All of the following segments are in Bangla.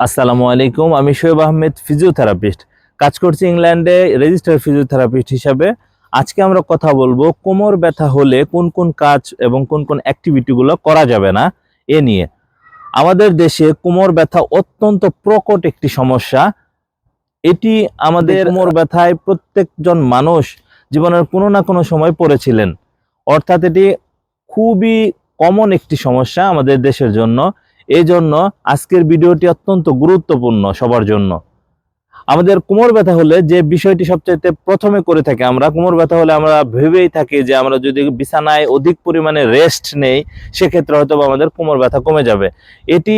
আসসালামু আলাইকুম আমি শোয়েব আহমেদ ফিজিওথেরাপিস্ট কাজ করছি ইংল্যান্ডে রেজিস্টার ফিজিওথেরাপিস্ট হিসাবে। আজকে আমরা কথা বলব কোমর ব্যথা হলে কোন কোন কাজ এবং কোন কোন অ্যাক্টিভিটিগুলো করা যাবে না এ নিয়ে। আমাদের দেশে কোমর ব্যথা অত্যন্ত প্রকট একটি সমস্যা। এটি আমাদের কোমর ব্যথায় প্রত্যেকজন মানুষ জীবনের কোনো না কোনো সময় পড়েছিলেন। অর্থাৎ এটি খুবই কমন একটি সমস্যা আমাদের দেশের জন্য। এই জন্য আজকের ভিডিওটি অত্যন্ত গুরুত্বপূর্ণ সবার জন্য। আমাদের কোমর ব্যথা হলে যে বিষয়টি সবচাইতে প্রথমে করে থাকি আমরা, কোমর ব্যথা হলে আমরা ভেবেই থাকি যে আমরা যদি বিছানায় অধিক পরিমাণে রেস্ট নেই, সেক্ষেত্রে হয়তো আমাদের কোমর ব্যথা কমে যাবে। এটি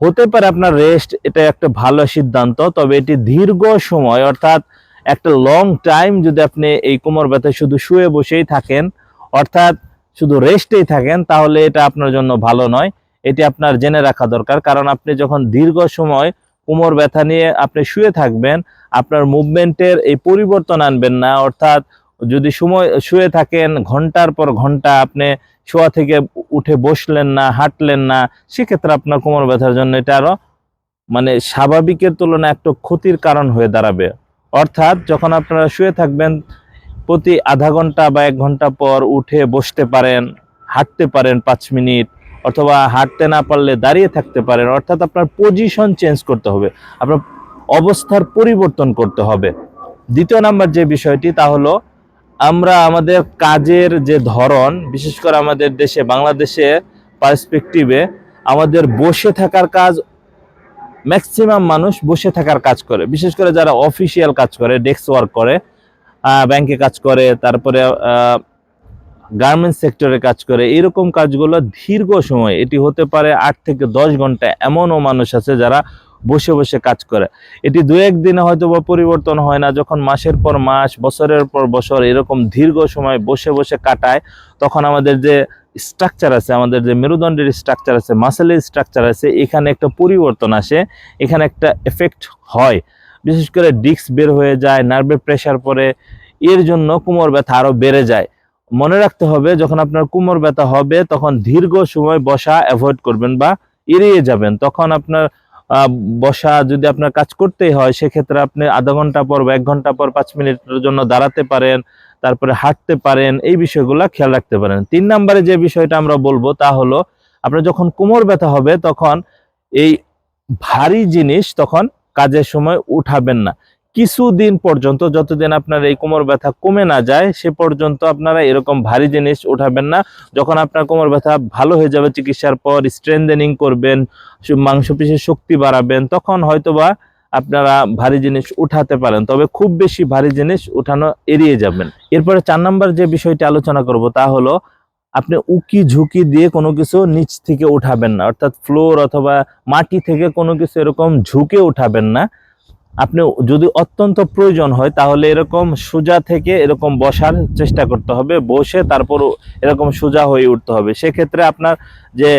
হতে পারে আপনার রেস্ট, এটা একটা ভালো সিদ্ধান্ত, তবে এটি দীর্ঘ সময়, অর্থাৎ একটা লং টাইম যদি আপনি এই কোমর ব্যথায় শুধু শুয়ে বসেই থাকেন, অর্থাৎ শুধু রেস্টেই থাকেন, তাহলে এটা আপনার জন্য ভালো নয়। এটি আপনার জেনে রাখা দরকার। কারণ আপনি যখন দীর্ঘ সময় কোমর ব্যথা নিয়ে আপনি শুয়ে থাকবেন, আপনার মুভমেন্টের এই পরিবর্তন আনবেন না। অর্থাৎ যদি সময় শুয়ে থাকেন, ঘণ্টার পর ঘণ্টা আপনি শোয়া থেকে উঠে বসলেন না, হাঁটলেন না, সেক্ষেত্রে আপনার কোমর ব্যথার জন্য এটা আরও মানে স্বাভাবিকের তুলনায় একটু ক্ষতির কারণ হয়ে দাঁড়াবে। অর্থাৎ যখন আপনারা শুয়ে থাকবেন, প্রতি আধা ঘণ্টা বা এক ঘণ্টা পর উঠে বসতে পারেন, হাঁটতে পারেন পাঁচ মিনিট অথবা হাঁটতে না পারলে দাঁড়িয়ে থাকতে পারেন, অর্থাৎ আপনার পজিশন চেঞ্জ করতে হবে, আপনার অবস্থার পরিবর্তন করতে হবে। দ্বিতীয় নাম্বার যে বিষয়টি, তা হলো আমরা আমাদের কাজের যে ধরন, বিশেষ করে আমাদের দেশে, বাংলাদেশে পার্সপেক্টিভে আমাদের বসে থাকার কাজ ম্যাক্সিমাম মানুষ বসে থাকার কাজ করে। বিশেষ করে যারা অফিসিয়াল কাজ করে ডেস্ক ওয়ার্ক করে ব্যাংকে কাজ করে, তারপরে গার্মেন্টস সেক্টরে কাজ করে, এরকম কাজগুলো দীর্ঘ সময়, এটি হতে পারে আট থেকে দশ ঘণ্টা এমনও মানুষ আছে যারা বসে বসে কাজ করে। এটি দু একদিনে হয়তো বা পরিবর্তন হয় না, যখন মাসের পর মাস, বছরের পর বছর এরকম দীর্ঘ সময় বসে বসে কাটায়, তখন আমাদের যে স্ট্রাকচার আছে, আমাদের যে মেরুদণ্ডের স্ট্রাকচার আছে মাসেলের স্ট্রাকচার আছে, এখানে একটা পরিবর্তন আসে, এখানে একটা এফেক্ট হয়। বিশেষ করে ডিস্ক বের হয়ে যায় নার্ভের প্রেশার পড়ে, এর জন্য কোমর ব্যথা আরও বেড়ে যায়। মনে রাখতে হবে, যখন আপনার কোমর ব্যথা হবে, তখন দীর্ঘ সময় বসা অ্যাভয়েড করবেন বা এড়িয়ে যাবেন। তখন আপনার বসা যদি আপনার কাজ করতেই হয়, সেক্ষেত্রে আপনি আধা ঘণ্টা পর বা এক ঘণ্টা পর পাঁচ মিনিটের জন্য দাঁড়াতে পারেন, তারপরে হাঁটতে পারেন, এই বিষয়গুলো খেয়াল রাখতে পারেন। তিন নম্বরে যে বিষয়টা আমরা বলব তা হলো, আপনার যখন কোমর ব্যথা হবে, তখন এই ভারী জিনিস তখন কাজের সময় উঠাবেন না। কিছুদিন পর্যন্ত যতদিন আপনার এই কোমর ব্যথা কমে না যায়, সে পর্যন্ত আপনারা এরকম ভারী জিনিস উঠাবেন না। যখন আপনার কোমর ব্যথা ভালো হয়ে যাবে চিকিৎসার পর স্ট্রেন্থেনিং করবেন মাংসপেশির শক্তি বাড়াবেন, তখন হয়তোবা আপনারা ভারী জিনিস উঠাতে পারেন। তবে খুব বেশি ভারী জিনিস উঠানো এড়িয়ে যাবেন। এরপরে চার নাম্বার যে বিষয়টি আলোচনা করব তা হলো, আপনি উকি ঝুঁকি দিয়ে কোনো কিছু নিচ থেকে উঠাবেন না। অর্থাৎ ফ্লোর অথবা মাটি থেকে কোনো কিছু এরকম ঝুঁকে উঠাবেন না। আপনি যদি অত্যন্ত প্রয়োজন হয়, তাহলে এরকম সোজা থেকে এরকম বসার চেষ্টা করতে হবে, বসে তারপর এরকম সোজা হয়ে উঠতে হবে। সেক্ষেত্রে আপনার যে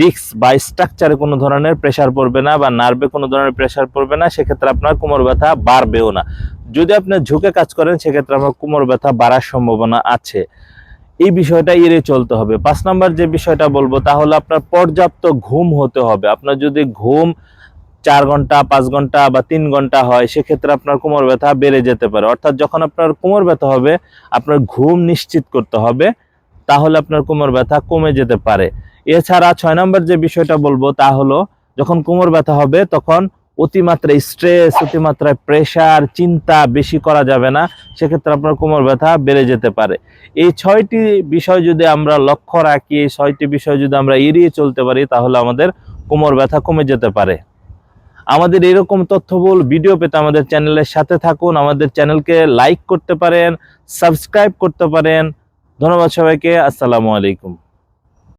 ডিস্ক বা স্ট্রাকচারে কোনো ধরনের প্রেশার পড়বে না বা নার্ভে কোনো ধরনের প্রেশার পড়বে না, সেক্ষেত্রে আপনার কোমর ব্যথা বাড়বেও না। যদি আপনি ঝুঁকে কাজ করেন, সেক্ষেত্রে আপনার কোমর ব্যথা বাড়ার সম্ভাবনা আছে। এই বিষয়টা এড়িয়ে চলতে হবে। পাঁচ নাম্বার যে বিষয়টা বলব, তাহলে আপনার পর্যাপ্ত ঘুম হতে হবে। আপনার যদি ঘুম চার ঘণ্টা, পাঁচ ঘণ্টা বা তিন ঘণ্টা হয়, সেক্ষেত্রে আপনার কোমর ব্যথা বেড়ে যেতে পারে। অর্থাৎ যখন আপনার কোমর ব্যথা হবে, আপনার ঘুম নিশ্চিত করতে হবে, তাহলে আপনার কোমর ব্যথা কমে যেতে পারে। এছাড়া ছয় নম্বর যে বিষয়টা বলব, তা হলো যখন কোমর ব্যথা হবে, তখন অতিমাত্রায় স্ট্রেস অতিমাত্রায় প্রেশার চিন্তা বেশি করা যাবে না, সেক্ষেত্রে আপনার কোমর ব্যথা বেড়ে যেতে পারে। এই ছয়টি বিষয় যদি আমরা লক্ষ্য রাখি, এই ছয়টি বিষয় যদি আমরা এড়িয়ে চলতে পারি, তাহলে আমাদের কোমর ব্যথা কমে যেতে পারে। আমাদের এরকম তথ্যবল ভিডিও পেতে আমাদের চ্যানেলের সাথে থাকুন। আমাদের চ্যানেলকে লাইক করতে পারেন সাবস্ক্রাইব করতে পারেন। ধন্যবাদ সবাইকে। আসসালামু আলাইকুম।